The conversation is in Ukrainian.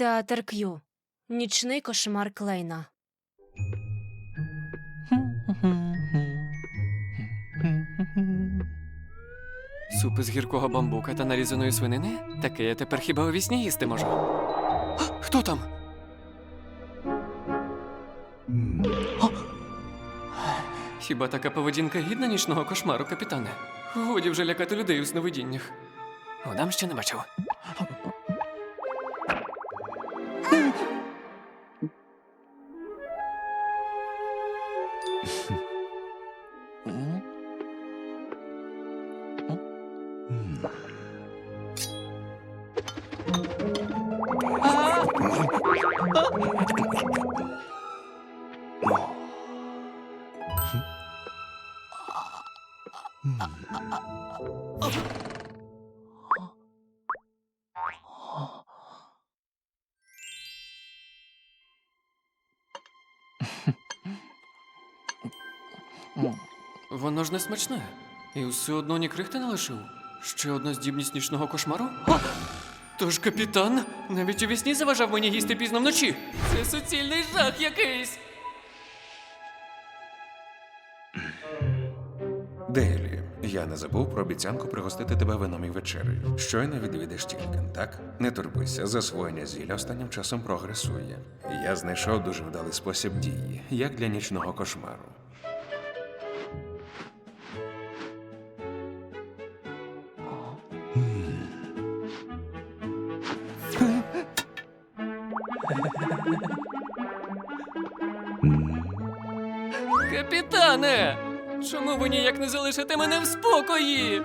Театр К'ю. Нічний кошмар Клейна. Супи з гіркого бамбука та нарізаної свинини? Таке я тепер хіба у вісні їсти можу. А, Хто там? А! Хіба така поведінка гідна нічного кошмару, капітане? Годі вже лякати людей у сновидіннях. Удам ще не бачив. 음. 음. 음. Воно ж не смачне. І все одно ні крихти не лишив. Ще одна здібність нічного кошмару? А! Тож капітан навіть у вісні заважав мені їсти пізно вночі. Це суцільний жах якийсь. Дейлі, я не забув про обіцянку пригостити тебе вином і вечерею. Щойно відвідиш Тількен, так? Не турбуйся, засвоєння зілля останнім часом прогресує. Я знайшов дуже вдалий спосіб дії, як для нічного кошмару. Капітане! Чому ви ніяк не залишите мене в спокої?